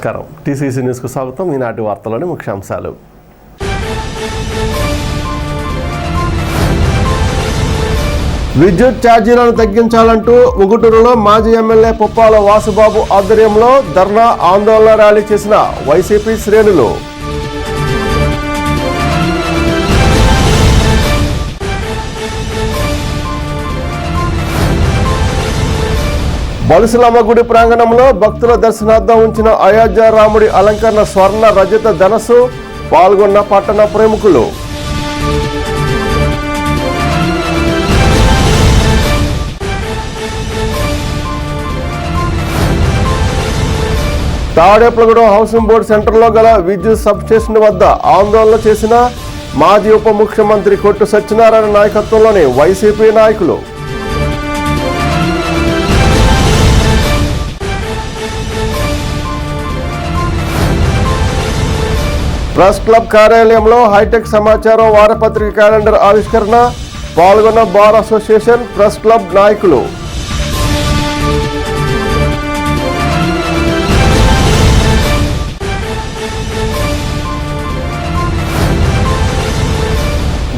నమస్కారం. టీసీసీ న్యూస్కు స్వాగతం. ఈనాటి వార్తలోని ముఖ్యాంశాలు. విద్యుత్ ఛార్జీలను తగ్గించాలంటూ ఉగుటూరులో మాజీ ఎమ్మెల్యే పుప్పాల వాసుబాబు ఆధ్వర్యంలో ధర్నా ఆందోళన ర్యాలీ చేసిన వైసీపీ శ్రేణులు. బలుసులమ్మ గుడి ప్రాంగణంలో భక్తుల దర్శనార్థం ఉంచిన అయోధ్య రాముడి అలంకరణ స్వర్ణ రజత ధనస్సు పాల్గొన్న పట్టణ ప్రముఖులు. తాడేపలగూడెం హౌసింగ్ బోర్డు సెంటర్లో గల విద్యుత్ సబ్స్టేషన్ వద్ద ఆందోళన చేసిన మాజీ ఉప ముఖ్యమంత్రి కొట్టు సత్యనారాయణ నాయకత్వంలోని వైసీపీ నాయకులు. ప్రెస్ క్లబ్ కార్యాలయంలో హైటెక్ సమాచారం వారపత్రిక క్యాలెండర్ ఆవిష్కరణ పాల్గొన్న బార్ అసోసియేషన్ ప్రెస్ క్లబ్ నాయకులు.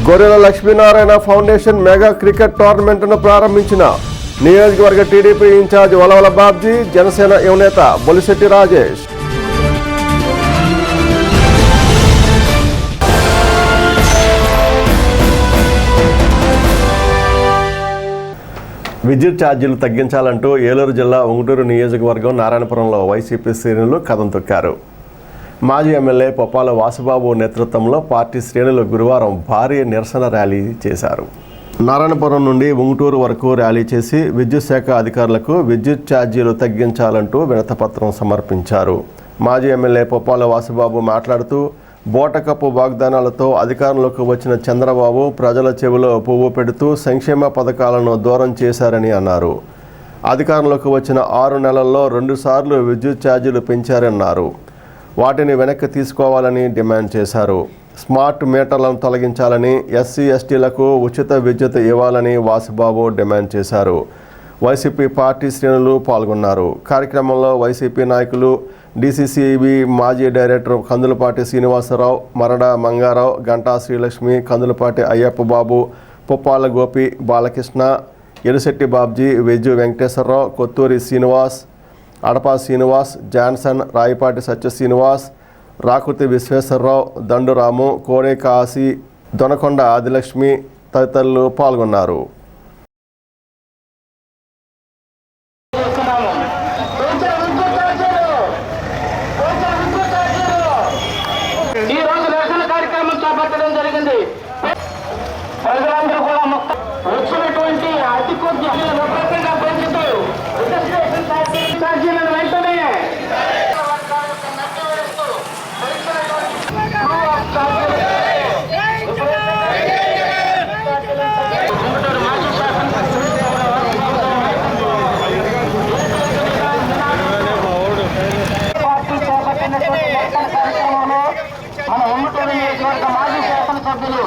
Gorrela Lakshminarayana foundation mega cricket టోర్నమెంట్ను ప్రారంభించిన నియోజకవర్గ టీడీపీ ఇన్ఛార్జ్ వలవల బాబ్జీ జనసేన యువనేత బొలిశెట్టి రాజేష్. విద్యుత్ ఛార్జీలు తగ్గించాలంటూ ఏలూరు జిల్లా ఉంగుటూరు నియోజకవర్గం నారాయణపురంలో వైసీపీ శ్రేణులు కథం తొక్కారు. మాజీ ఎమ్మెల్యే పొప్పాల వాసుబాబు నేతృత్వంలో పార్టీ శ్రేణులు గురువారం భారీ నిరసన ర్యాలీ చేశారు. నారాయణపురం నుండి ఉంగుటూరు వరకు ర్యాలీ చేసి విద్యుత్ శాఖ అధికారులకు విద్యుత్ ఛార్జీలు తగ్గించాలంటూ వినతపత్రం సమర్పించారు. మాజీ ఎమ్మెల్యే పొప్పాల వాసుబాబు మాట్లాడుతూ బోటకప్పు వాగ్దానాలతో అధికారంలోకి వచ్చిన చంద్రబాబు ప్రజల చెవిలో పువ్వు పెడుతూ సంక్షేమ పథకాలను దూరం చేశారని అన్నారు. అధికారంలోకి వచ్చిన ఆరు నెలల్లో రెండుసార్లు విద్యుత్ ఛార్జీలు పెంచారన్నారు. వాటిని వెనక్కి తీసుకోవాలని డిమాండ్ చేశారు. స్మార్ట్ మీటర్లను తొలగించాలని ఎస్సీ ఎస్టీలకు ఉచిత విద్యుత్ ఇవ్వాలని వాసుబాబు డిమాండ్ చేశారు. వైసీపీ పార్టీ శ్రేణులు పాల్గొన్నారు. కార్యక్రమంలో వైసీపీ నాయకులు డీసీసీబీ మాజీ డైరెక్టర్ కందులపాటి శ్రీనివాసరావు మరడ మంగారావు గంటా శ్రీలక్ష్మి కందులపాటి అయ్యప్ప బాబు పుప్పాల గోపి బాలకృష్ణ ఎరుశెట్టి బాబ్జీ వెజ్జు వెంకటేశ్వరరావు కొత్తూరి శ్రీనివాస్ అడపా శ్రీనివాస్ జాన్సన్ రాయపాటి సత్య శ్రీనివాస్ రాకుతి విశ్వేశ్వరరావు దండురాము కోడే కాశీ దొనకొండ ఆదిలక్ష్మి తదితరులు పాల్గొన్నారు ఈ రోజు నిరసన కార్యక్రమం చేపట్టడం జరిగింది ప్రజలందరూ కూడా మొత్తం వచ్చినటువంటి అతి కొద్ది విపరీతంగా పెంచుతూ రిజిస్ట్రేషన్ ఛార్జీ- ఛార్జీలను వెంటనే పార్టీ చేపట్టినటువంటి నిరసన కార్యక్రమంలో మన ఉమ్మటూరు నియోజకవర్గ మాజీ శాసనసభ్యులు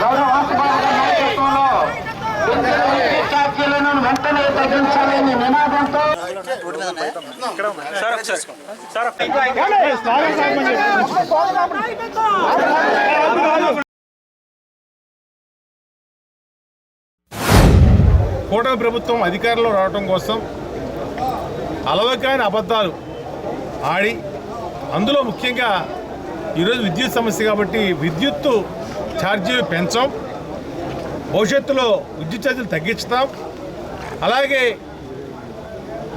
గౌరవ వాసుబాబు గారి నాయకత్వంలో పెంచిన విద్యుత్ ఛార్జీలను వెంటనే తగ్గించాలని నినాదంతో కూటమి ప్రభుత్వం అధికారంలో రావడం కోసం అలవకాయన అబద్ధాలు ఆడి అందులో ముఖ్యంగా ఈరోజు విద్యుత్ సమస్య కాబట్టి విద్యుత్తు ఛార్జీలు పెంచాం. భవిష్యత్తులో విద్యుత్ ఛార్జీలు తగ్గించుతాం. అలాగే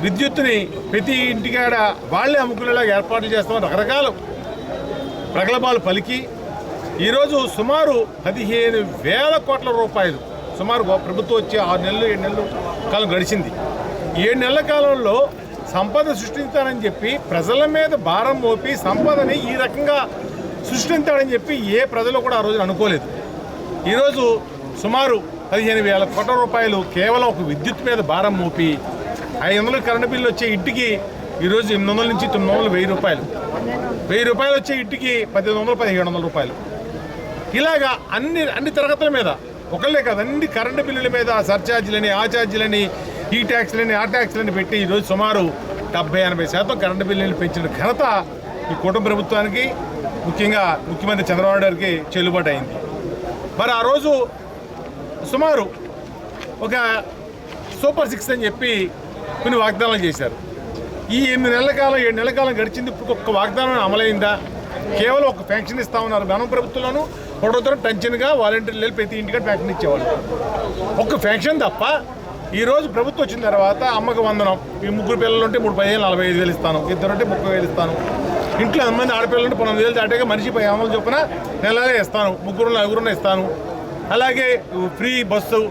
విద్యుత్తుని ప్రతి ఇంటికాడ వాళ్ళే అమ్ముకునేలాగా ఏర్పాట్లు చేస్తామని రకరకాల ప్రగల్భాలు పలికి ఈరోజు సుమారు పదిహేను వేల కోట్ల రూపాయలు సుమారు ప్రభుత్వం వచ్చి ఆరు నెలలు ఏడు నెలలు కాలం గడిచింది. ఏడు నెలల కాలంలో సంపద సృష్టించాలని చెప్పి ప్రజల మీద భారం మోపి సంపదని ఈ రకంగా సృష్టించాడని చెప్పి ఏ ప్రజలు కూడా ఆ రోజు అనుకోలేదు. ఈరోజు సుమారు పదిహేను వేల కోట్ల రూపాయలు కేవలం ఒక విద్యుత్ మీద భారం మోపి ఐదు వందలు కరెంటు బిల్లు వచ్చే ఇంటికి ఈరోజు ఎనిమిది వందల నుంచి తొమ్మిది వందలు వెయ్యి రూపాయలు. వెయ్యి రూపాయలు వచ్చే ఇంటికి పద్దెనిమిది వందలు పదిహేడు వందల రూపాయలు. ఇలాగా అన్ని అన్ని తరగతుల మీద ఒకళ్ళే కాదు అన్ని కరెంటు బిల్లుల మీద సర్ఛార్జీలని ఆ ఛార్జీలని ఈ ట్యాక్స్లని ఆ ట్యాక్స్లని పెట్టి ఈరోజు సుమారు డెబ్బై ఎనభై శాతం కరెంటు బిల్లులు పెంచిన ఘనత ఈ కుటుంబ ప్రభుత్వానికి ముఖ్యంగా ముఖ్యమంత్రి చంద్రబాబు గారికి చెల్లుబాటు అయింది మరి ఆ రోజు సుమారు ఒక సూపర్ సిక్స్ అని చెప్పి కొన్ని వాగ్దానాలు చేశారు. ఈ ఎనిమిది నెలల కాలం ఏడు నెలల కాలం గడిచింది ఇప్పుడు ఒక్క వాగ్దానం అమలైందా? కేవలం ఒక పెన్షన్ ఇస్తా ఉన్నారు మనం ప్రభుత్వంలోనూ పొడవతో టెన్షన్గా వాలంటీర్లు వెళ్ళి ప్రతి ఇంటికి ఫ్యాక్షన్ ఇచ్చేవాళ్ళు. ఒక్క ఫ్యాక్షన్ తప్ప ఈరోజు ప్రభుత్వం వచ్చిన తర్వాత అమ్మకి వందనం. ఈ ముగ్గురు పిల్లలు ఉంటే మూడు పదిహేను నలభై ఐదు వేలు ఇస్తాను. ఇద్దరు ఉంటే ముప్పై వేలు ఇస్తాను. ఇంట్లో ఎంతమంది ఆడపిల్లలు ఉంటే పంతొమ్మిది వేలు దాటాక మనిషి పై అమలు చొప్పున నెలలే ఇస్తాను. ముగ్గురు నలుగురున ఇస్తాను. అలాగే ఫ్రీ బస్సు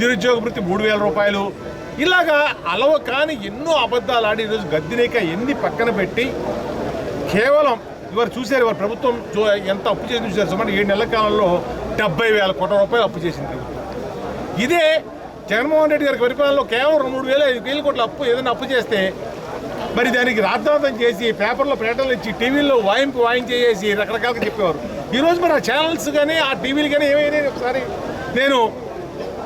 నిరుద్యోగ వృత్తి మూడు వేల రూపాయలు. ఇలాగా అలవ కాని ఎన్నో అబద్ధాలు ఆడి ఈరోజు గద్దెనేక ఎన్ని పక్కన పెట్టి కేవలం ఇవారు చూశారు ఇవారు ప్రభుత్వం చూ- ఎంత అప్పు చేసి చూశారు సుమారు ఏడు నెలల కాలంలో డెబ్బై వేల కోట్ల రూపాయలు అప్పు చేసింది. ఇదే జగన్మోహన్ రెడ్డి గారి పరిపాలనలో కేవలం మూడు వేల ఐదు వేల కోట్ల అప్పు ఏదైనా అప్పు చేస్తే మరి దానికి రాద్ధాంతం చేసి పేపర్లో ప్రకటనలు ఇచ్చి టీవీల్లో వాయింపు వాయించేసి రకరకాలుగా చెప్పేవారు. ఈరోజు మరి ఆ ఛానల్స్ కానీ ఆ టీవీలు కానీ ఏమైనా ఒకసారి నేను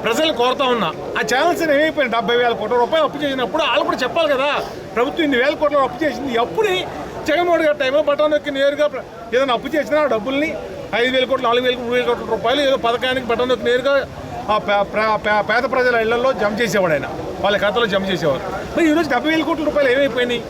ప్రజలు కోరుతా ఉన్నా. ఆ ఛానల్స్ ఏమైపోయినాయి? డెబ్బై వేల కోట్ల రూపాయలు అప్పు చేసినప్పుడు వాళ్ళు కూడా చెప్పాలి కదా. ప్రభుత్వం ఇన్ని వేల కోట్ల అప్పు చేసింది. అప్పుడే జగన్మోహన్ గారి టైంలో బటన్ నొక్కి నేరుగా ఏదైనా అప్పు చేసినా ఆ డబ్బుల్ని ఐదు వేల కోట్లు నాలుగు వేల మూడు వేల కోట్ల రూపాయలు ఏదో పథకానికి బటన్ నొక్కి నేరుగా ఆ పే- పే- పేద ప్రజల ఇళ్ళలో జమ చేసేవాడు ఆయన. వాళ్ళ ఖాతాలో జమ చేసేవారు. మరి ఈరోజు డెబ్బై వేల కోట్ల రూపాయలు ఏమైపోయినాయి?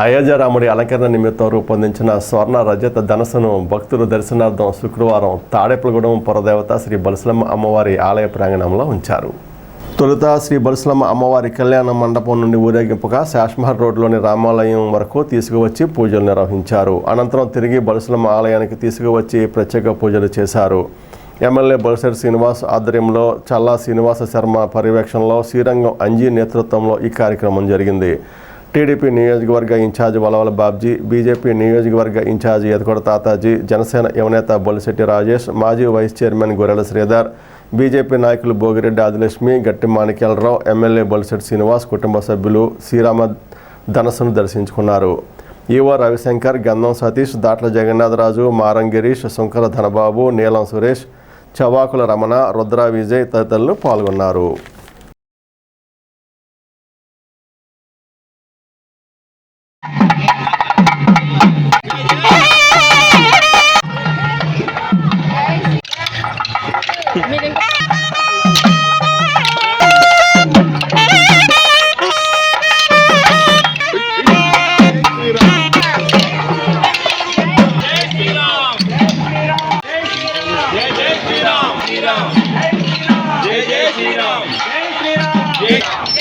అయోధ్యరాముడి అలంకరణ నిమిత్తం రూపొందించిన స్వర్ణ రజత ధనస్సును భక్తులు దర్శనార్థం శుక్రవారం తాడేపలగూడెం పురదేవత శ్రీ బలసలమ్మ అమ్మవారి ఆలయ ప్రాంగణంలో ఉంచారు. తొలుత శ్రీ బరుసలమ్మ అమ్మవారి కళ్యాణ మండపం నుండి ఊరేగింపుగా శాష్మహర్ రోడ్లోని రామాలయం వరకు తీసుకువచ్చి పూజలు నిర్వహించారు. అనంతరం తిరిగి బరుసలమ్మ ఆలయానికి తీసుకువచ్చి ప్రత్యేక పూజలు చేశారు. ఎమ్మెల్యే బొలసరి శ్రీనివాస్ ఆధ్వర్యంలో చల్లా శ్రీనివాస శర్మ పర్యవేక్షణలో శ్రీరంగం అంజీ నేతృత్వంలో ఈ కార్యక్రమం జరిగింది. టీడీపీ నియోజకవర్గ ఇన్ఛార్జ్ వలవల బాబ్జీ బీజేపీ నియోజకవర్గ ఇన్ఛార్జ్ ఎదకొడ తాతాజీ జనసేన యువనేత బొలిశెట్టి రాజేష్ మాజీ వైస్ చైర్మన్ గొర్రెల శ్రీధర్ బీజేపీ నాయకులు భోగిరెడ్డి ఆదిలక్ష్మి గట్టి మాణిక్యాలరావు ఎమ్మెల్యే బొలిశెట్టి శ్రీనివాస్ కుటుంబ సభ్యులు శ్రీరామ ధనస్సును దర్శించుకున్నారు. ఈవో రవిశంకర్ గంధం సతీష్ దాట్ల జగన్నాథరాజు మారం గిరీష్ శంకర ధనబాబు నీలం సురేష్ చవాకుల రమణ రుద్ర విజయ్ తదితరులు పాల్గొన్నారు. ঠিক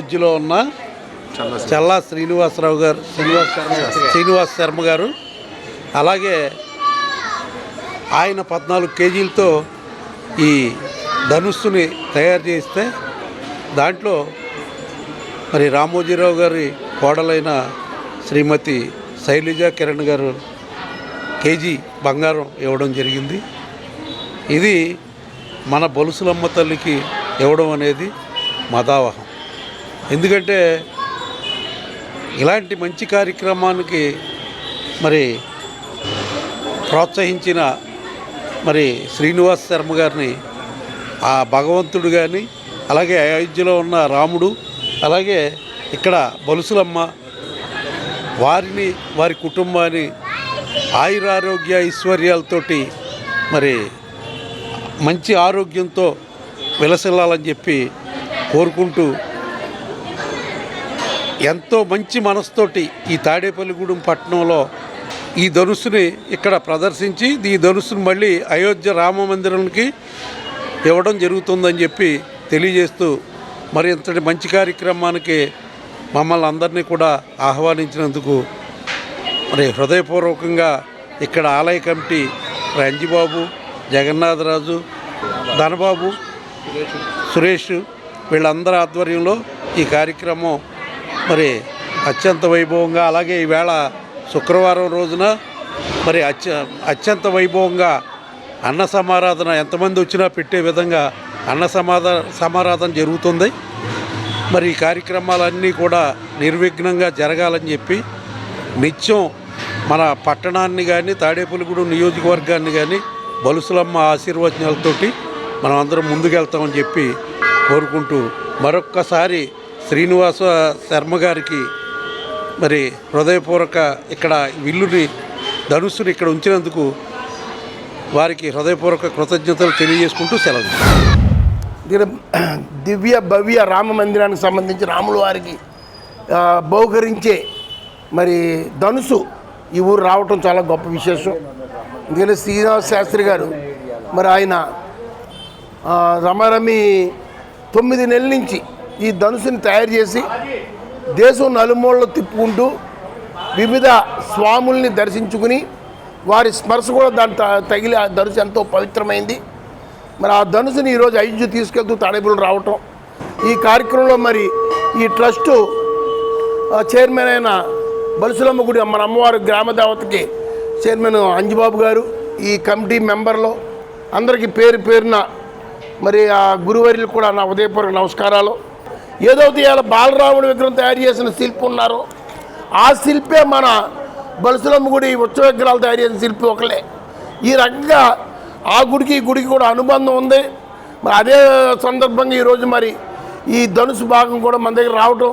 అయోధ్యలో ఉన్న చల్లా శ్రీనివాసరావు గారు శ్రీనివాస్ శర్మ శ్రీనివాస్ శర్మ గారు. అలాగే ఆయన పద్నాలుగు కేజీలతో ఈ ధనుస్సుని తయారు చేస్తే దాంట్లో మరి రామోజీరావు గారి కోడలైన శ్రీమతి శైలజ కిరణ్ గారు కేజీ బంగారం ఇవ్వడం జరిగింది. ఇది మన బొలుసులమ్మ తల్లికి ఇవ్వడం అనేది మదావహం. ఎందుకంటే ఇలాంటి మంచి కార్యక్రమానికి మరి ప్రోత్సహించిన మరి శ్రీనివాస్ శర్మ గారిని ఆ భగవంతుడు కానీ అలాగే అయోధ్యలో ఉన్న రాముడు అలాగే ఇక్కడ బలుసులమ్మ వారిని వారి కుటుంబాన్ని ఆయురారోగ్య ఐశ్వర్యాలతోటి మరి మంచి ఆరోగ్యంతో విలసిల్లాలని చెప్పి కోరుకుంటూ ఎంతో మంచి మనసుతోటి ఈ తాడేపల్లిగూడెం పట్టణంలో ఈ ధనుసుని ఇక్కడ ప్రదర్శించి ఈ ధనుసును మళ్ళీ అయోధ్య రామ మందిరానికి ఇవ్వడం జరుగుతుందని చెప్పి తెలియజేస్తూ మరి ఇంతటి మంచి కార్యక్రమానికి మమ్మల్ని అందరినీ కూడా ఆహ్వానించినందుకు మరి హృదయపూర్వకంగా ఇక్కడ ఆలయ కమిటీ రంజిబాబు జగన్నాథరాజు ధనబాబు సురేష్ వీళ్ళందరి ఆధ్వర్యంలో ఈ కార్యక్రమం మరి అత్యంత వైభవంగా అలాగే ఈవేళ శుక్రవారం రోజున మరి అత్య అత్యంత వైభవంగా అన్న సమారాధన ఎంతమంది వచ్చినా పెట్టే విధంగా అన్న సమాధ సమారాధన జరుగుతుంది. మరి ఈ కార్యక్రమాలన్నీ కూడా నిర్విఘ్నంగా జరగాలని చెప్పి నిత్యం మన పట్టణాన్ని కానీ తాడేపులగూడెం నియోజకవర్గాన్ని కానీ బలుసులమ్మ ఆశీర్వచనాలతోటి మనం అందరం ముందుకెళ్తామని చెప్పి కోరుకుంటూ మరొక్కసారి శ్రీనివాస శర్మ గారికి మరి హృదయపూర్వక ఇక్కడ విల్లుని ధనుస్సుని ఇక్కడ ఉంచినందుకు వారికి హృదయపూర్వక కృతజ్ఞతలు తెలియజేసుకుంటూ సెలవు. దీని దివ్య భవ్య రామ మందిరానికి సంబంధించి రాముల వారికి బహుకరించే మరి ధనుసు ఈ ఊరు రావటం చాలా గొప్ప విశేషం. ఎందుకంటే శ్రీనివాస శాస్త్రి గారు మరి ఆయన రమారమి రమరమి తొమ్మిది నెలల నుంచి ఈ ధనుసుని తయారు చేసి దేశం నలుమూలలో తిప్పుకుంటూ వివిధ స్వాముల్ని దర్శించుకుని వారి స్పర్శ కూడా దాని త- తగిలి ఆ ధనుసు ఎంతో పవిత్రమైంది. మరి ఆ ధనుసుని ఈరోజు ఐదు తీసుకెళ్తూ తాడేపులు రావటం. ఈ కార్యక్రమంలో మరి ఈ ట్రస్టు చైర్మన్ అయిన బలుసులమ్మ గుడి మన అమ్మవారి గ్రామ దేవతకి చైర్మన్ అంజబాబు గారు ఈ కమిటీ మెంబర్లో అందరికీ పేరు పేరున మరి ఆ గురువర్యులు కూడా నా ఉదయపూర్వక నమస్కారాలు. ఏదైతే ఇవాళ బాలరాముడి విగ్రహం తయారు చేసిన శిల్పి ఉన్నారు. ఆ శిల్పే మన బలుసులమ్మ గుడి ఉత్సవ విగ్రహాలు తయారు చేసిన శిల్పి ఒకలే ఈ రకంగా ఆ గుడికి ఈ గుడికి కూడా అనుబంధం ఉంది. మరి అదే సందర్భంగా ఈరోజు మరి ఈ ధనుసు భాగం కూడా మన దగ్గర రావటం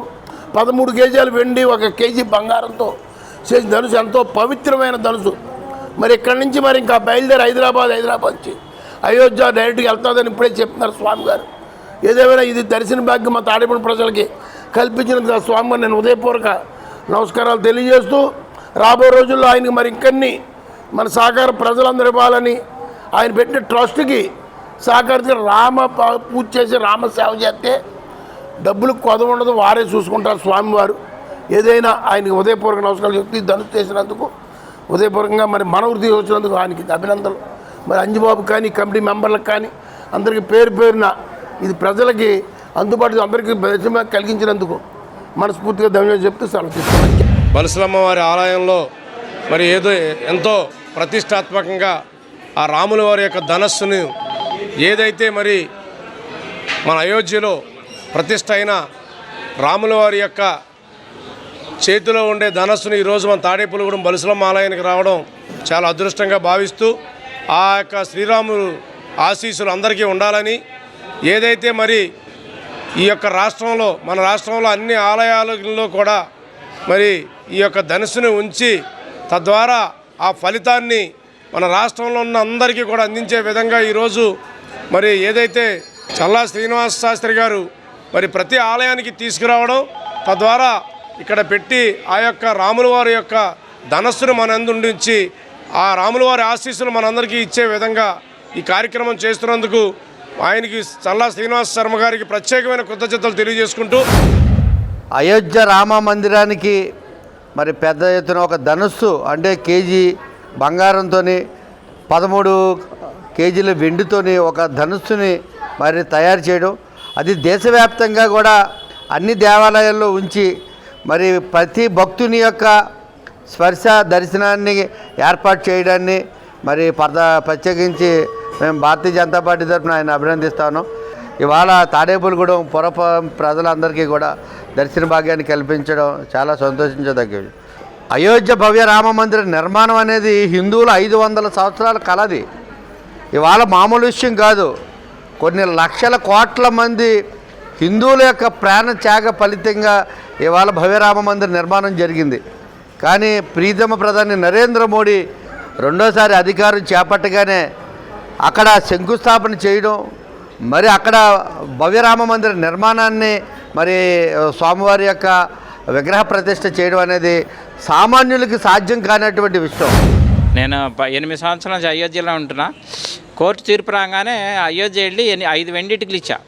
పదమూడు కేజీలు వెండి ఒక కేజీ బంగారంతో చేసిన ధనుసు ఎంతో పవిత్రమైన ధనుసు. మరి ఇక్కడి నుంచి మరి ఇంకా బయలుదేరి హైదరాబాద్ హైదరాబాద్ నుంచి అయోధ్య డైరెక్ట్గా వెళ్తుందని ఇప్పుడే చెప్తున్నారు స్వామి గారు ఏదేమైనా ఇది దర్శన భాగ్యం మా తాడేపల్లి ప్రజలకి కల్పించిన ఆ స్వామి నేను ఉదయపూర్వక నమస్కారాలు తెలియజేస్తూ రాబో రోజుల్లో ఆయనకి మరి ఇంకన్ని మన సహకార ప్రజలందరూ ఇవ్వాలని ఆయన పెట్టిన ట్రస్ట్కి సహకరించి రామ ప- పూజ చేసి రామ సేవ చేస్తే డబ్బులు కొద ఉండదు వారే చూసుకుంటారు స్వామివారు. ఏదైనా ఆయనకి ఉదయపూర్వక నమస్కారాలు చెప్పి ధనుసు చేసినందుకు ఉదయపూర్వకంగా మరి మన వచ్చినందుకు ఆయనకి అభినందనలు. మరి అంజుబాబు కానీ కమిటీ మెంబర్లకు కానీ అందరికీ పేరు పేరున ఇది ప్రజలకి అందుబాటులో అందరికీ దర్శనం కలిగించినందుకు మనస్ఫూర్తిగా ధన్యవాదాలు చెప్తూ సెలవు బలసలమ్మ వారి ఆలయంలో మరి ఏదో ఎంతో ప్రతిష్టాత్మకంగా ఆ రాముల వారి యొక్క ధనస్సును ఏదైతే మరి మన అయోధ్యలో ప్రతిష్ట అయిన రాముల వారి యొక్క చేతిలో ఉండే ధనస్సును ఈరోజు మన తాడేపులగూడెం బలుసలమ్మ ఆలయానికి రావడం చాలా అదృష్టంగా భావిస్తూ ఆ యొక్క శ్రీరాములు ఆశీస్సులు అందరికీ ఉండాలని ఏదైతే మరి ఈ యొక్క రాష్ట్రంలో మన రాష్ట్రంలో అన్ని ఆలయాలలో కూడా మరి ఈ యొక్క ధనుసుని ఉంచి తద్వారా ఆ ఫలితాన్ని మన రాష్ట్రంలో ఉన్న అందరికీ కూడా అందించే విధంగా ఈరోజు మరి ఏదైతే చల్లా శ్రీనివాస శాస్త్రి గారు మరి ప్రతి ఆలయానికి తీసుకురావడం తద్వారా ఇక్కడ పెట్టి ఆ యొక్క రాముల వారి యొక్క ధనస్సును మనందుండించి ఆ రాముల వారి ఆశీస్సులు మనందరికీ ఇచ్చే విధంగా ఈ కార్యక్రమం చేస్తున్నందుకు ఆయనకి చల్లా శ్రీనివాస శర్మ గారికి ప్రత్యేకమైన కృతజ్ఞతలు తెలియజేసుకుంటూ అయోధ్య రామ మందిరానికి మరి పెద్ద ఎత్తున ఒక ధనుస్సు అంటే కేజీ బంగారంతో పదమూడు కేజీల వెండితోని ఒక ధనుస్సుని మరి తయారు చేయడం. అది దేశవ్యాప్తంగా కూడా అన్ని దేవాలయాల్లో ఉంచి మరి ప్రతి భక్తుని యొక్క స్పర్శ దర్శనాన్ని ఏర్పాటు చేయడాన్ని మరి పద ప్రత్యేకించి మేము భారతీయ జనతా పార్టీ తరఫున ఆయన అభినందిస్తాను. ఇవాళ తాడేపులగూడెం పురప ప్రజలందరికీ కూడా దర్శన భాగ్యాన్ని కల్పించడం చాలా సంతోషించదగ్గది అయోధ్య భవ్య రామ మందిర నిర్మాణం అనేది హిందువుల ఐదు వందల సంవత్సరాల కలది. ఇవాళ మామూలు విషయం కాదు. కొన్ని లక్షల కోట్ల మంది హిందువుల యొక్క ప్రాణ త్యాగ ఫలితంగా ఇవాళ భవ్యరామ మందిర నిర్మాణం జరిగింది. కానీ ప్రీతమ ప్రధాని నరేంద్ర మోడీ రెండోసారి అధికారం చేపట్టగానే అక్కడ శంకుస్థాపన చేయడం మరి అక్కడ భవ్యరామ మందిర నిర్మాణాన్ని మరి స్వామివారి యొక్క విగ్రహ ప్రతిష్ట చేయడం అనేది సామాన్యులకి సాధ్యం కానటువంటి విషయం. నేను ప- ఎనిమిది సంవత్సరాల నుంచి అయోధ్యలో ఉంటున్నా. కోర్టు తీర్పు రాగానే అయోధ్య వెళ్ళి ఐదు వెండిటికలు ఇచ్చా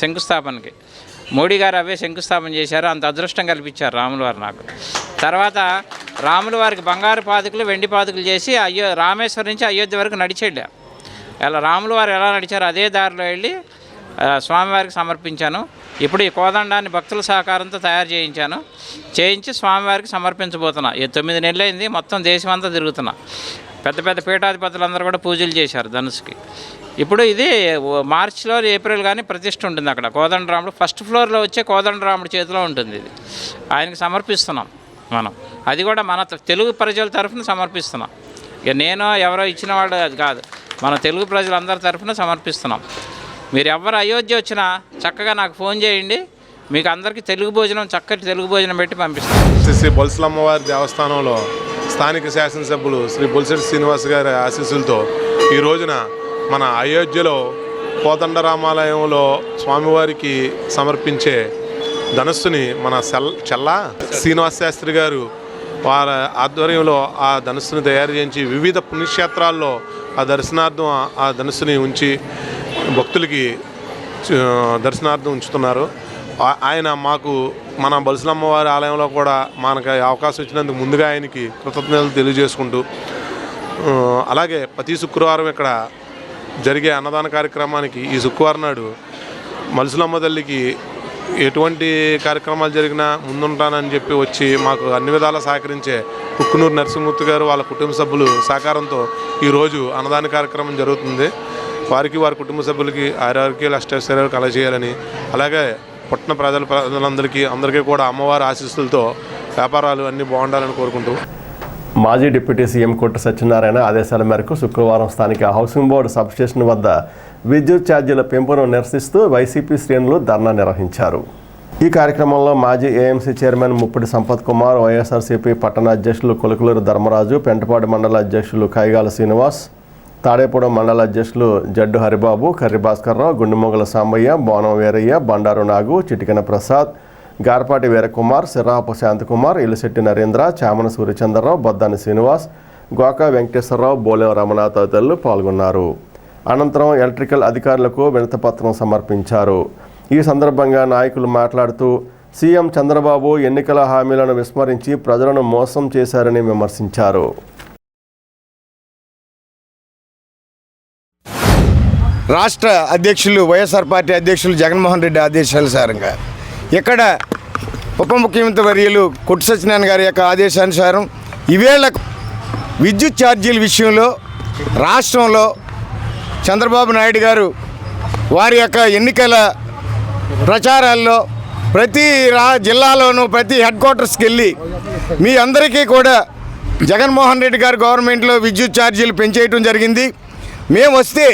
శంకుస్థాపనకి. మోడీ గారు అవే శంకుస్థాపన చేశారు అంత అదృష్టం కల్పించారు రాముల వారు నాకు. తర్వాత రాముల వారికి బంగారు పాదుకులు వెండి పాదుకలు చేసి అయ్యో రామేశ్వరం నుంచి అయోధ్య వరకు నడిచేళ్ళా. ఎలా రాములు వారు ఎలా నడిచారో అదే దారిలో వెళ్ళి స్వామివారికి సమర్పించాను. ఇప్పుడు ఈ కోదండాన్ని భక్తుల సహకారంతో తయారు చేయించాను. చేయించి స్వామివారికి సమర్పించబోతున్నా. ఈ తొమ్మిది నెలలు అయింది మొత్తం దేశం అంతా తిరుగుతున్నా. పెద్ద పెద్ద పీఠాధిపతులందరూ కూడా పూజలు చేశారు ధనుసుకి. ఇప్పుడు ఇది మార్చిలో ఏప్రిల్ కానీ ప్రతిష్ఠ ఉంటుంది అక్కడ. కోదండరాముడు ఫస్ట్ ఫ్లోర్లో వచ్చే కోదండరాముడి చేతిలో ఉంటుంది ఇది. ఆయనకి సమర్పిస్తున్నాం మనం. అది కూడా మన తెలుగు ప్రజల తరఫున సమర్పిస్తున్నాం. ఇక నేను ఎవరో ఇచ్చిన వాళ్ళు అది కాదు. మన తెలుగు ప్రజలందరి తరఫున సమర్పిస్తున్నాం. మీరు ఎవరు అయోధ్య వచ్చినా చక్కగా నాకు ఫోన్ చేయండి. మీకు అందరికీ తెలుగు భోజనం చక్కటి తెలుగు భోజనం పెట్టి పంపిస్తాం. శ్రీ శ్రీ బొలసలమ్మవారి దేవస్థానంలో స్థానిక శాసనసభ్యులు శ్రీ బొలిశెట్టి శ్రీనివాస్ గారి ఆశీస్సులతో ఈ రోజున మన అయోధ్యలో కోదండరామాలయంలో స్వామివారికి సమర్పించే ధనుస్సుని మన సెల్ చెల్లా శ్రీనివాస శాస్త్రి గారు వారి ఆధ్వర్యంలో ఆ ధనుస్సుని తయారు చేయించి వివిధ పుణ్యక్షేత్రాల్లో ఆ దర్శనార్థం ఆ- ధనుసుని ధనుస్సుని ఉంచి భక్తులకి దర్శనార్థం ఉంచుతున్నారు. ఆయన మాకు మన బలసలమ్మవారి ఆలయంలో కూడా మనకు అవకాశం ఇచ్చినందుకు ముందుగా ఆయనకి కృతజ్ఞతలు తెలియజేసుకుంటూ అలాగే ప్రతి శుక్రవారం ఇక్కడ జరిగే అన్నదాన కార్యక్రమానికి ఈ శుక్రవారం నాడు మలుసులమ్మ తల్లికి ఎటువంటి కార్యక్రమాలు జరిగినా ముందుంటానని చెప్పి వచ్చి మాకు అన్ని విధాలా సహకరించే కుక్కునూరు నరసింహమూర్తి గారు వాళ్ళ కుటుంబ సభ్యులు సహకారంతో ఈరోజు అన్నదాన కార్యక్రమం జరుగుతుంది. వారికి వారి కుటుంబ సభ్యులకి ఆరోగ్యాలు అష్టైశ్వర్యాలు కలజేయాలని అలాగే పుట్టిన ప్రజల ప్రజలందరికీ అందరికీ కూడా అమ్మవారి ఆశీస్సులతో వ్యాపారాలు అన్నీ బాగుండాలని కోరుకుంటూ. మాజీ డిప్యూటీ సీఎం కొట్టు సత్యనారాయణ ఆదేశాల మేరకు శుక్రవారం స్థానిక హౌసింగ్ బోర్డు సబ్స్టేషన్ వద్ద విద్యుత్ ఛార్జీల పెంపును నిరసిస్తూ వైసీపీ శ్రేణులు ధర్నా నిర్వహించారు. ఈ కార్యక్రమంలో మాజీ AMC chairman Muppati Sampath Kumar YSRCP పట్టణ అధ్యక్షులు కొలుకులూరు ధర్మరాజు పెంటపాడు మండల అధ్యక్షులు కైగాల శ్రీనివాస్ తాడేపూడెం మండల అధ్యక్షులు జడ్డు హరిబాబు కర్రి భాస్కర్రావు గుండెమొగల సాంబయ్య బోనం వీరయ్య బండారు నాగు చిటికెన ప్రసాద్ గార్పాటి వీరకుమార్ సిరాపు శాంతకుమార్ ఇలుశెట్టి నరేంద్ర చామన సూర్యచంద్రరావు బొద్దాని శ్రీనివాస్ గోకా వెంకటేశ్వరరావు బోలెం రమణ తదితరులు పాల్గొన్నారు. అనంతరం ఎలక్ట్రికల్ అధికారులకు వినతపత్రం సమర్పించారు. ఈ సందర్భంగా నాయకులు మాట్లాడుతూ సీఎం చంద్రబాబు ఎన్నికల హామీలను విస్మరించి ప్రజలను మోసం చేశారని విమర్శించారు. రాష్ట్ర అధ్యక్షులు వైఎస్ఆర్ పార్టీ అధ్యక్షులు జగన్మోహన్ రెడ్డి ఆదేశానుసారంగా ఇక్కడ ఉప ముఖ్యమంత్రి వర్యులు కొట్టు సత్యనారాయణ గారి యొక్క ఆదేశానుసారం ఈవేళ విద్యుత్ ఛార్జీల విషయంలో రాష్ట్రంలో చంద్రబాబు నాయుడు గారు వారి యొక్క ఎన్నికల ప్రచారాల్లో ప్రతి రా జిల్లాలోనూ ప్రతి హెడ్ క్వార్టర్స్కి వెళ్ళి మీ అందరికీ కూడా జగన్మోహన్ రెడ్డి గారు గవర్నమెంట్లో విద్యుత్ ఛార్జీలు పెంచేయటం జరిగింది. మేము వస్తే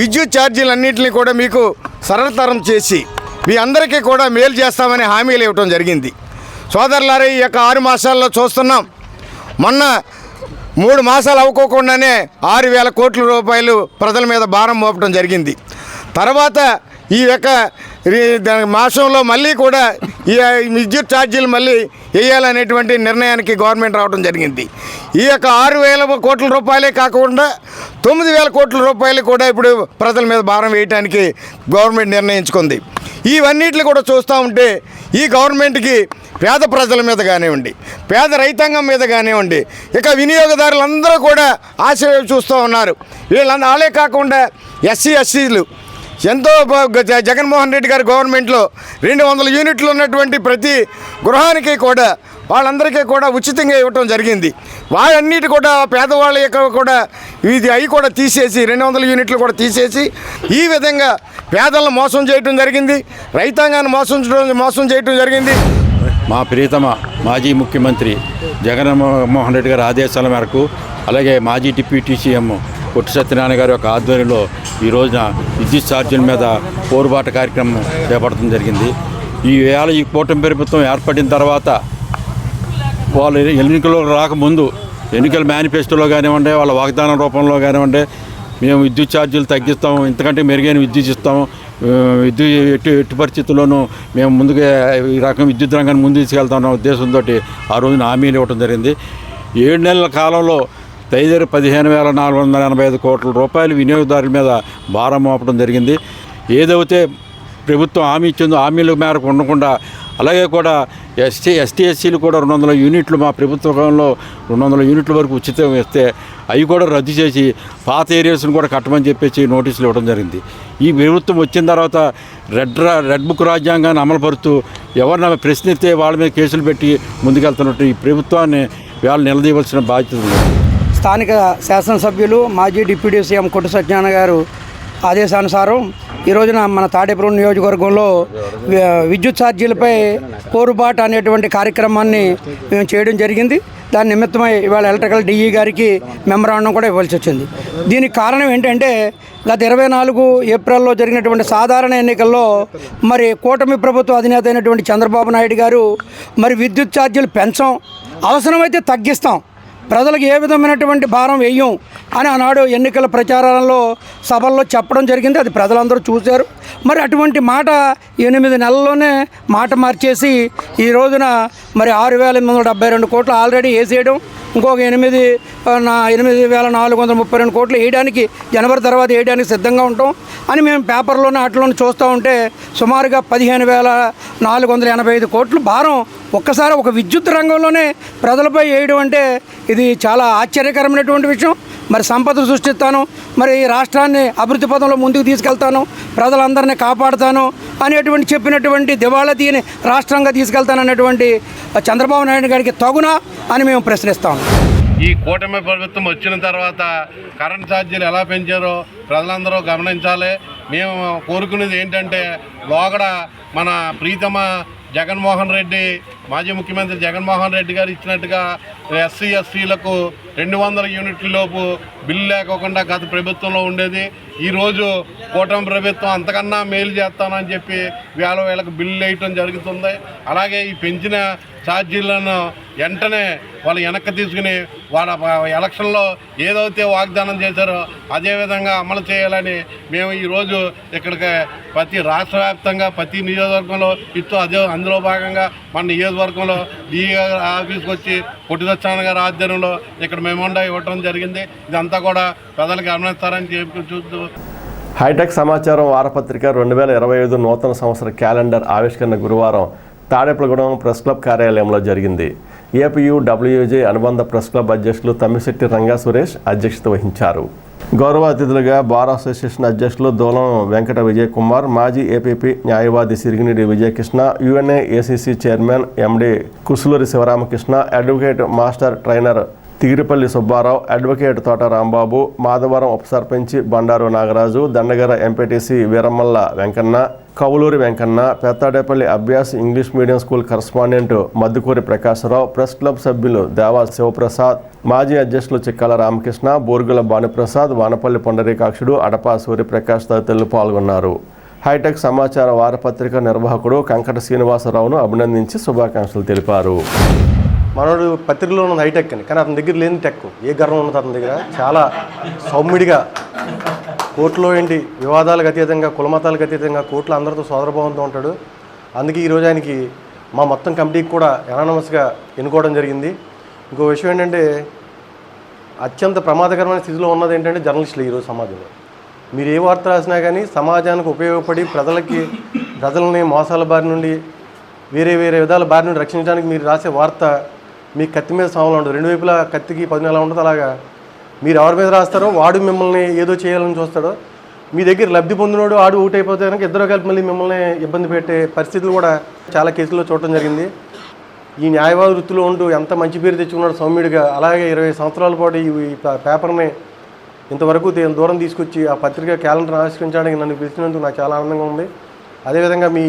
విద్యుత్ ఛార్జీలన్నింటినీ కూడా మీకు సరళతరం చేసి మీ అందరికీ కూడా మేలు చేస్తామని హామీలు ఇవ్వటం జరిగింది. సోదరులారా ఈ యొక్క ఆరు మాసాల్లో చూస్తున్నాం. మొన్న మూడు మాసాలు అవ్వకోకుండానే ఆరు వేల కోట్ల రూపాయలు ప్రజల మీద భారం మోపడం జరిగింది. తర్వాత ఈ యొక్క దాని మాసంలో మళ్ళీ కూడా ఈ విద్యుత్ ఛార్జీలు మళ్ళీ వేయాలనేటువంటి నిర్ణయానికి గవర్నమెంట్ రావడం జరిగింది. ఈ యొక్క ఆరు వేల కోట్ల రూపాయలే కాకుండా తొమ్మిది వేల కోట్ల రూపాయలు కూడా ఇప్పుడు ప్రజల మీద భారం వేయడానికి గవర్నమెంట్ నిర్ణయించుకుంది. ఇవన్నిటిని కూడా చూస్తూ ఉంటే ఈ గవర్నమెంట్కి పేద ప్రజల మీద కానివ్వండి పేద రైతాంగం మీద కానివ్వండి ఇక వినియోగదారులందరూ కూడా ఆశ చూస్తూ ఉన్నారు. వీళ్ళందరూ వాళ్ళే కాకుండా ఎస్సీ ఎస్సీలు ఎంతో జగన్మోహన్ రెడ్డి గారి గవర్నమెంట్లో రెండు వందల యూనిట్లు ఉన్నటువంటి ప్రతి గృహానికి కూడా వాళ్ళందరికీ కూడా ఉచితంగా ఇవ్వటం జరిగింది. వాళ్ళన్నిటి కూడా పేదవాళ్ళ యొక్క కూడా ఇది అవి కూడా తీసేసి రెండు వందల యూనిట్లు కూడా తీసేసి ఈ విధంగా పేదలను మోసం చేయటం జరిగింది రైతాంగాన్ని మోసం చేయడం- మోసం చేయటం జరిగింది. మా ప్రియతమ మాజీ ముఖ్యమంత్రి జగన్మోహన్ రెడ్డి గారి ఆదేశాల మేరకు అలాగే మాజీ డిప్యూటీ సీఎం పొట్టి సత్యనారాయణ గారి యొక్క ఆధ్వర్యంలో ఈ రోజున విద్యుత్ ఛార్జీల మీద పోరుబాట కార్యక్రమం చేపట్టడం జరిగింది. ఈ వేళ ఈ కూటమి ప్రభుత్వం ఏర్పడిన తర్వాత వాళ్ళు ఎన్నికలు రాకముందు ఎన్నికల మేనిఫెస్టోలో కానివ్వండి వాళ్ళ వాగ్దానం రూపంలో కానివ్వండి మేము విద్యుత్ ఛార్జీలు తగ్గిస్తాము ఇంతకంటే మెరుగైన విద్యుత్ ఇస్తాము విద్యుత్ ఎట్టి ఎట్టి పరిస్థితుల్లోనూ మేము ముందుగా ఈ రకం విద్యుత్ రంగాన్ని ముందు తీసుకెళ్తామన్న ఉద్దేశంతో ఆ రోజున హామీలు ఇవ్వడం జరిగింది. ఏడు నెలల కాలంలో తదితర పదిహేను వేల నాలుగు వందల ఎనభై ఐదు కోట్ల రూపాయలు వినియోగదారుల మీద భారం మోపడం జరిగింది. ఏదైతే ప్రభుత్వం హామీ ఇచ్చిందో హామీల మేరకు ఉండకుండా అలాగే కూడా ఎస్టీ ఎస్టీ ఎస్సీలు కూడా రెండు వందల యూనిట్లు మా ప్రభుత్వంలో రెండు వందల యూనిట్ల వరకు ఉచితం ఇస్తే అవి కూడా రద్దు చేసి పాత ఏరియాస్ని కూడా కట్టమని చెప్పేసి నోటీసులు ఇవ్వడం జరిగింది. ఈ ప్రభుత్వం వచ్చిన తర్వాత రెడ్ రా రెడ్ బుక్ రాజ్యాంగాన్ని అమలుపరుస్తూ ఎవరినైనా ప్రశ్నిస్తే వాళ్ళ మీద కేసులు పెట్టి ముందుకెళ్తున్నట్టు ఈ ప్రభుత్వాన్ని వాళ్ళు నిలదీయవలసిన బాధ్యత ఉంది. స్థానిక శాసనసభ్యులు మాజీ డిప్యూటీ సీఎం కొట్టు సత్యనారాయణ గారు ఆదేశానుసారం ఈ రోజున మన తాడేపురం నియోజకవర్గంలో విద్యుత్ ఛార్జీలపై పోరుబాటు అనేటువంటి కార్యక్రమాన్ని మేము చేయడం జరిగింది. దాని నిమిత్తమై ఇవాళ ఎలక్ట్రికల్ డిఈ గారికి మెమరాండం కూడా ఇవ్వాల్సి వచ్చింది. దీనికి కారణం ఏంటంటే గత ఇరవై నాలుగు ఏప్రిల్లో జరిగినటువంటి సాధారణ ఎన్నికల్లో మరి కూటమి ప్రభుత్వ అధినేత అయినటువంటి చంద్రబాబు నాయుడు గారు మరి విద్యుత్ ఛార్జీలు పెంచం అవసరమైతే తగ్గిస్తాం ప్రజలకు ఏ విధమైనటువంటి భారం వేయం అని ఆనాడు ఎన్నికల ప్రచారంలో సభల్లో చెప్పడం జరిగింది. అది ప్రజలందరూ చూశారు. మరి అటువంటి మాట ఎనిమిది నెలల్లోనే మాట మార్చేసి ఈ రోజున మరి ఆరు వేల ఎనిమిది వందల డెబ్బై రెండు కోట్లు ఆల్రెడీ వేసేయడం ఇంకొక ఎనిమిది నా ఎనిమిది వేల నాలుగు వందల ముప్పై రెండు కోట్లు వేయడానికి జనవరి తర్వాత వేయడానికి సిద్ధంగా ఉంటాం అని మేము పేపర్లోనే వాటిలోనే చూస్తూ ఉంటే సుమారుగా పదిహేను వేల నాలుగు వందల ఎనభై ఐదు కోట్లు భారం ఒక్కసారి ఒక విద్యుత్ రంగంలోనే ప్రజలపై వేయడం అంటే ఇది చాలా ఆశ్చర్యకరమైనటువంటి విషయం. మరి సంపద సృష్టిస్తాను మరి ఈ రాష్ట్రాన్ని అభివృద్ధి పదంలో ముందుకు తీసుకెళ్తాను ప్రజలందరినీ కాపాడుతాను అనేటువంటి చెప్పినటువంటి దివాళా తీయని రాష్ట్రంగా తీసుకెళ్తాను అనేటువంటి చంద్రబాబు నాయుడు గారికి తగునా అని మేము ప్రశ్నిస్తాం ఈ కూటమి ప్రభుత్వం వచ్చిన తర్వాత కరెంట్ ఛార్జీలు ఎలా పెంచారో ప్రజలందరూ గమనించాలి. మేము కోరుకునేది ఏంటంటే లోగడ మన ప్రీతమ జగన్మోహన్ రెడ్డి మాజీ ముఖ్యమంత్రి జగన్మోహన్ రెడ్డి గారు ఇచ్చినట్టుగా ఎస్సీ ఎస్సీలకు రెండు వందల యూనిట్ల లోపు బిల్లు లేకోకుండా గత ప్రభుత్వంలో ఉండేది. ఈరోజు కూటమి ప్రభుత్వం అంతకన్నా మేలు చేస్తానని చెప్పి వేల వేలకు బిల్లు వేయటం జరుగుతుంది. అలాగే ఈ పెంచిన ఛార్జీలను వెంటనే వాళ్ళు వెనక్కి తీసుకుని వాళ్ళ ఎలక్షన్లో ఏదైతే వాగ్దానం చేశారో అదేవిధంగా అమలు చేయాలని మేము ఈరోజు ఇక్కడికి ప్రతి రాష్ట్ర వ్యాప్తంగా ప్రతి నియోజకవర్గంలో ఇస్తూ అదే అందులో భాగంగా మన నియోజకవర్గంలో డిఈ ఆఫీస్కి వచ్చి పొట్టి గారి ఆధ్వర్యంలో ఇక్కడ మెమోండా ఇవ్వటం జరిగింది. ఇదంతా కూడా ప్రజలు గమనిస్తారని చెప్పి చూస్తూ హైటెక్ సమాచారం వారపత్రిక రెండు వేల ఇరవై ఐదు నూతన సంవత్సర క్యాలెండర్ ఆవిష్కరణ గురువారం తాడేపలగూడెం ప్రెస్ క్లబ్ కార్యాలయంలో జరిగింది. ఏపీయూ డబ్ల్యూజే అనుబంధ ప్రెస్ క్లబ్ అధ్యక్షులు తమ్మిశెట్టి రంగా సురేష్ అధ్యక్షత వహించారు. గౌరవ అతిథులుగా బార్ అసోసియేషన్ అధ్యక్షులు దోలం వెంకట విజయ్ కుమార్ మాజీ ఏపీపీ న్యాయవాది Siriginidi Vijayakrishna UNA ACC chairman MD Kusuluri Sivaramakrishna advocate master trainer Tigiripalli Subbarao advocate Thota Rambabu Madhavaram ఉప సర్పంచి Bandaru Nagaraju Dandagara MPTC Veeramalla Venkanna Kavuluri Venkanna Pettadepalli Abhyas English medium school correspondent Maddukuri Prakasarao press club సభ్యులు దేవా శివప్రసాద్ మాజీ అధ్యక్షులు చిక్కాల రామకృష్ణ బోర్గుల భానుప్రసాద్ వానపల్లి పొండరీకాక్షుడు అడపా సూర్యప్రకాష్ తదితరులు పాల్గొన్నారు. Hitech సమాచార వారపత్రిక నిర్వాహకుడు కంకట శ్రీనివాసరావును అభినందించి శుభాకాంక్షలు తెలిపారు. మనోడు పత్రికలో ఉన్నది హైటెక్ అని. కానీ అతని దగ్గర లేని టెక్. ఏ గర్వం ఉన్నది అతని దగ్గర? చాలా సౌమ్యుడిగా కోర్టులో ఏంటి? వివాదాలకు అతీతంగా కులమతాలకు అతీతంగా కోర్టులో అందరితో సోదరభావంతో ఉంటాడు. అందుకే ఈరోజు ఆయనకి మా మొత్తం కమిటీకి కూడా ఎనానమస్గా ఎన్నుకోవడం జరిగింది. ఇంకో విషయం ఏంటంటే అత్యంత ప్రమాదకరమైన స్థితిలో ఉన్నది ఏంటంటే జర్నలిస్టులు ఈరోజు సమాజంలో. మీరు ఏ వార్త రాసినా కానీ సమాజానికి ఉపయోగపడి ప్రజలకి ప్రజల్ని మోసాల బారి నుండి వేరే వేరే విధాల బారి నుండి రక్షించడానికి మీరు రాసే వార్త మీ కత్తి మీద సామలా ఉండదు రెండు వైపులా కత్తికి పది నెలలు ఉండదు అలాగా. మీరు ఎవరి మీద రాస్తారో వాడు మిమ్మల్ని ఏదో చేయాలని చూస్తాడో. మీ దగ్గర లబ్ధి పొందినోడు ఆడు ఊట్ అయిపోతే కనుక ఇద్దరు కలిపి మళ్ళీ మిమ్మల్ని ఇబ్బంది పెట్టే పరిస్థితులు కూడా చాలా కేసుల్లో చూడటం జరిగింది. ఈ న్యాయవాద వృత్తిలో ఉంటూ ఎంత మంచి పేరు తెచ్చుకున్నాడు సౌమ్యుడిగా అలాగే ఇరవై సంవత్సరాల పాటు ఈ పేపర్ని ఇంతవరకు దూరం తీసుకొచ్చి ఆ పత్రిక క్యాలెండర్ ఆవిష్కరించడానికి నన్ను పిలిచినందుకు నాకు చాలా ఆనందంగా ఉంది. అదేవిధంగా మీ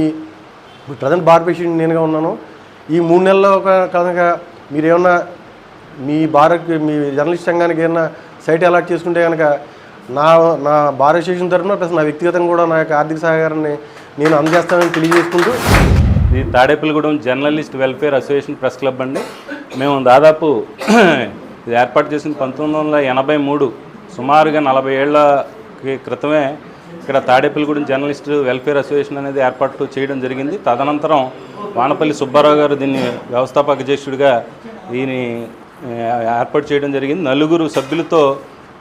ప్రజెంట్ బార్ పేషెంట్ నేనుగా ఉన్నాను. ఈ మూడు నెలల్లో ఒక కనుక మీరేమన్నా మీ భారత్ మీ జర్నలిస్ట్ సంఘానికి ఏమన్నా సైట్ అలాట్ చేసుకుంటే కనుక నా నా భారత అసోసియేషన్ తరఫున ప్లస్ నా వ్యక్తిగతంగా కూడా నా యొక్క ఆర్థిక సహకారాన్ని నేను అందజేస్తానని తెలియజేసుకుంటూ ఇది Tadepalligudem journalist welfare association press club అండి. మేము దాదాపు ఇది ఏర్పాటు చేసిన పంతొమ్మిది వందల ఎనభై మూడు సుమారుగా నలభై ఏళ్ళకి క్రితమే ఇక్కడ తాడేపల్లిగూడెం జర్నలిస్ట్ వెల్ఫేర్ అసోసియేషన్ అనేది ఏర్పాటు చేయడం జరిగింది. తదనంతరం వానపల్లి సుబ్బారావు గారు దీన్ని వ్యవస్థాపక అధ్యక్షుడిగా దీన్ని ఏర్పాటు చేయడం జరిగింది. నలుగురు సభ్యులతో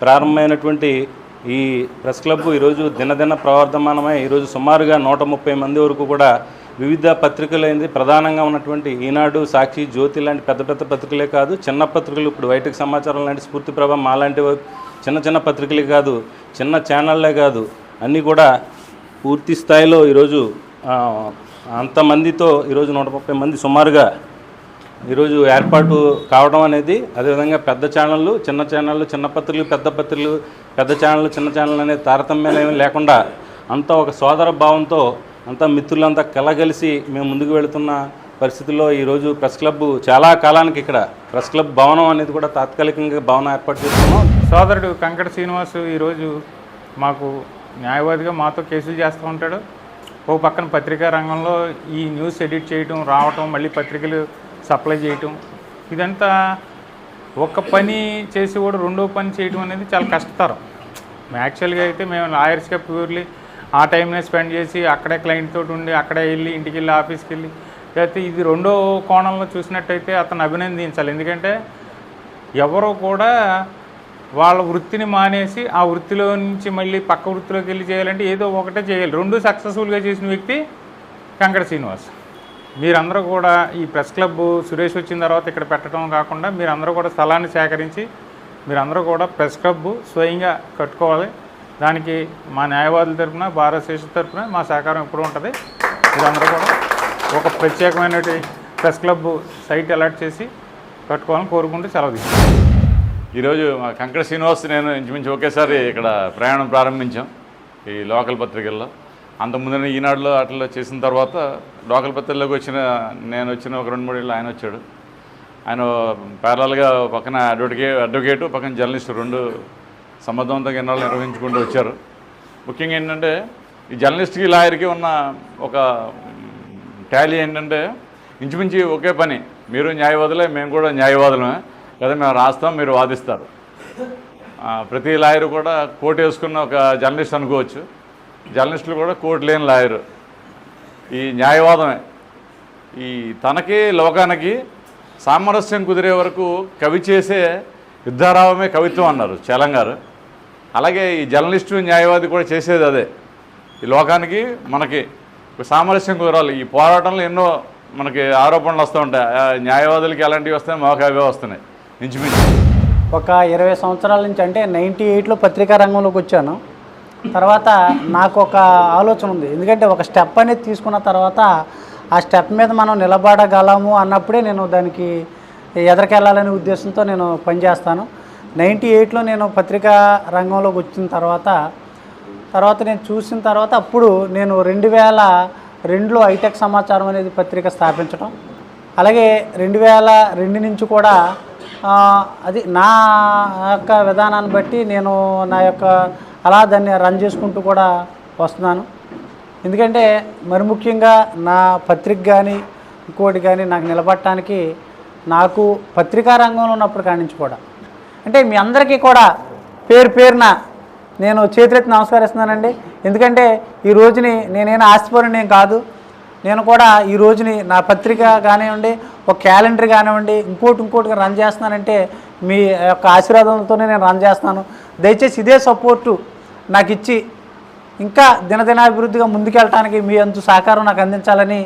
ప్రారంభమైనటువంటి ఈ ప్రెస్ క్లబ్ ఈరోజు దినదిన ప్రవర్ధమానమై ఈరోజు సుమారుగా నూట ముప్పై మంది వరకు కూడా వివిధ పత్రికలైంది. ప్రధానంగా ఉన్నటువంటి ఈనాడు సాక్షి జ్యోతి లాంటి పెద్ద పెద్ద పత్రికలే కాదు చిన్న పత్రికలు ఇప్పుడు బయటకు సమాచారం లాంటి స్ఫూర్తి ప్రభ మాలాంటి చిన్న చిన్న పత్రికలే కాదు చిన్న ఛానళ్ళే కాదు అన్నీ కూడా పూర్తి స్థాయిలో ఈరోజు అంతమందితో ఈరోజు నూట ముప్పై మంది సుమారుగా ఈరోజు ఏర్పాటు కావడం అనేది అదేవిధంగా పెద్ద ఛానళ్ళు చిన్న ఛానళ్ళు చిన్న పత్రికలు పెద్ద పత్రికలు పెద్ద ఛానళ్ళు చిన్న ఛానల్ అనే తారతమ్యం ఏమీ లేకుండా అంతా ఒక సోదర భావంతో అంతా మిత్రులంతా కలగలిసి మేము ముందుకు వెళుతున్న పరిస్థితుల్లో ఈరోజు ప్రెస్ క్లబ్ చాలా కాలానికి ఇక్కడ ప్రెస్ క్లబ్ భవనం అనేది కూడా తాత్కాలికంగా భవనం ఏర్పాటు చేస్తున్నాం. సోదరుడు కంకట శ్రీనివాస్ ఈరోజు మాకు న్యాయవాదిగా మాతో కేసులు చేస్తూ ఉంటాడు. ఓ పక్కన పత్రికా రంగంలో ఈ న్యూస్ ఎడిట్ చేయటం రావటం మళ్ళీ పత్రికలు సప్లై చేయటం ఇదంతా ఒక పని చేసి కూడా రెండో పని చేయటం అనేది చాలా కష్టతరం. యాక్చువల్గా అయితే మేము లాయర్స్గా ప్యూర్లీ ఆ టైంనే స్పెండ్ చేసి అక్కడే క్లయింట్ తోటి ఉండి అక్కడే వెళ్ళి ఇంటికి వెళ్ళి ఆఫీస్కి వెళ్ళి లేకపోతే ఇది రెండో కోణంలో చూసినట్టయితే అతను అభినందించాలి. ఎందుకంటే ఎవరో కూడా వాళ్ళ వృత్తిని మానేసి ఆ వృత్తిలో నుంచి మళ్ళీ పక్క వృత్తిలోకి వెళ్ళి చేయాలంటే ఏదో ఒకటే చేయాలి. రెండు సక్సెస్ఫుల్గా చేసిన వ్యక్తి వెంకట శ్రీనివాస్. మీరందరూ కూడా ఈ ప్రెస్ క్లబ్ సురేష్ వచ్చిన తర్వాత ఇక్కడ పెట్టడం కాకుండా మీరందరూ కూడా స్థలాన్ని సేకరించి మీరందరూ కూడా ప్రెస్ క్లబ్ స్వయంగా కట్టుకోవాలి. దానికి మా న్యాయవాదుల తరపున భారత తరఫున మా సహకారం ఎప్పుడు ఉంటుంది. మీరందరూ కూడా ఒక ప్రత్యేకమైన ప్రెస్ క్లబ్ సైట్ అలాట్ చేసి కట్టుకోవాలని కోరుకుంటూ సెలవు తీసుకుంటాం ఈరోజు మా కంకడ శ్రీనివాస్ నేను ఇంచుమించు ఒకేసారి ఇక్కడ ప్రయాణం ప్రారంభించాం ఈ లోకల్ పత్రికల్లో. అంతకుముందు ఈనాడులో అట్లా చేసిన తర్వాత లోకల్ పత్రికల్లోకి వచ్చిన నేను వచ్చిన ఒక రెండు మూడు ఏళ్ళు ఆయన వచ్చాడు. ఆయన ప్యారల్గా పక్కన అడ్వకేట్ అడ్వకేటు పక్కన జర్నలిస్ట్ రెండు సమర్థవంతంగా ఎన్నాళ్ళు నిర్వహించుకుంటూ వచ్చారు. ముఖ్యంగా ఏంటంటే ఈ జర్నలిస్ట్కి లాయర్కి ఉన్న ఒక టాలీ ఏంటంటే ఇంచుమించి ఒకే పని. మీరు న్యాయవాదులే మేము కూడా న్యాయవాదులమే. కదా మేము రాస్తాం మీరు వాదిస్తారు. ప్రతి లాయర్ కూడా కోట్ వేసుకున్న ఒక జర్నలిస్ట్ అనుకోవచ్చు. జర్నలిస్టులు కూడా కోట్ లేని లాయరు. ఈ న్యాయవాదమే. ఈ తనకి లోకానికి సామరస్యం కుదిరే వరకు కవి చేసే యుద్ధారావమే కవిత్వం అన్నారు చలం గారు. అలాగే ఈ జర్నలిస్టు న్యాయవాది కూడా చేసేది అదే. ఈ లోకానికి మనకి సామరస్యం కుదరాలి. ఈ పోరాటంలో ఎన్నో మనకి ఆరోపణలు వస్తూ ఉంటాయి. ఆ న్యాయవాదులకి ఎలాంటివి వస్తాయి? మాకు అవే వస్తున్నాయి. ఇంచుమించు ఒక ఇరవై సంవత్సరాల నుంచి అంటే నైంటీ ఎయిట్లో పత్రికా రంగంలోకి వచ్చాను. తర్వాత నాకు ఒక ఆలోచన ఉంది. ఎందుకంటే ఒక స్టెప్ అనేది తీసుకున్న తర్వాత ఆ స్టెప్ మీద మనం నిలబడగలము అన్నప్పుడే నేను దానికి ఎదరికెళ్ళాలనే ఉద్దేశంతో నేను పనిచేస్తాను నైంటీ ఎయిట్లో నేను పత్రికా రంగంలోకి వచ్చిన తర్వాత తర్వాత నేను చూసిన తర్వాత అప్పుడు నేను రెండు వేల రెండులో హైటెక్ సమాచారం అనేది పత్రిక స్థాపించడం అలాగే రెండు వేల రెండు నుంచి కూడా అది నా యొక్క విధానాన్ని బట్టి నేను నా యొక్క అలా దాన్ని రన్ చేసుకుంటూ కూడా వస్తున్నాను. ఎందుకంటే మరి ముఖ్యంగా నా పత్రిక కానీ ఇంకోటి కానీ నాకు నిలబడటానికి నాకు పత్రికా రంగంలో ఉన్నప్పుడు కాడి నుంచి కూడా. అంటే మీ అందరికీ కూడా పేరు పేరున నేను చేతులెత్తి నమస్కరిస్తున్నానండి. ఎందుకంటే ఈ రోజుని నేనేం ఆస్తిపరుని నేను కాదు. నేను కూడా ఈ రోజుని నా పత్రిక కానివ్వండి ఒక క్యాలెండర్ కానివ్వండి ఇంకోటి ఇంకోటిగా రన్ చేస్తున్నానంటే మీ యొక్క ఆశీర్వాదంతోనే నేను రన్ చేస్తాను. దయచేసి ఇదే సపోర్టు నాకు ఇచ్చి ఇంకా దినదినాభివృద్ధిగా ముందుకెళ్ళటానికి మీ అంతు సహకారం నాకు అందించాలని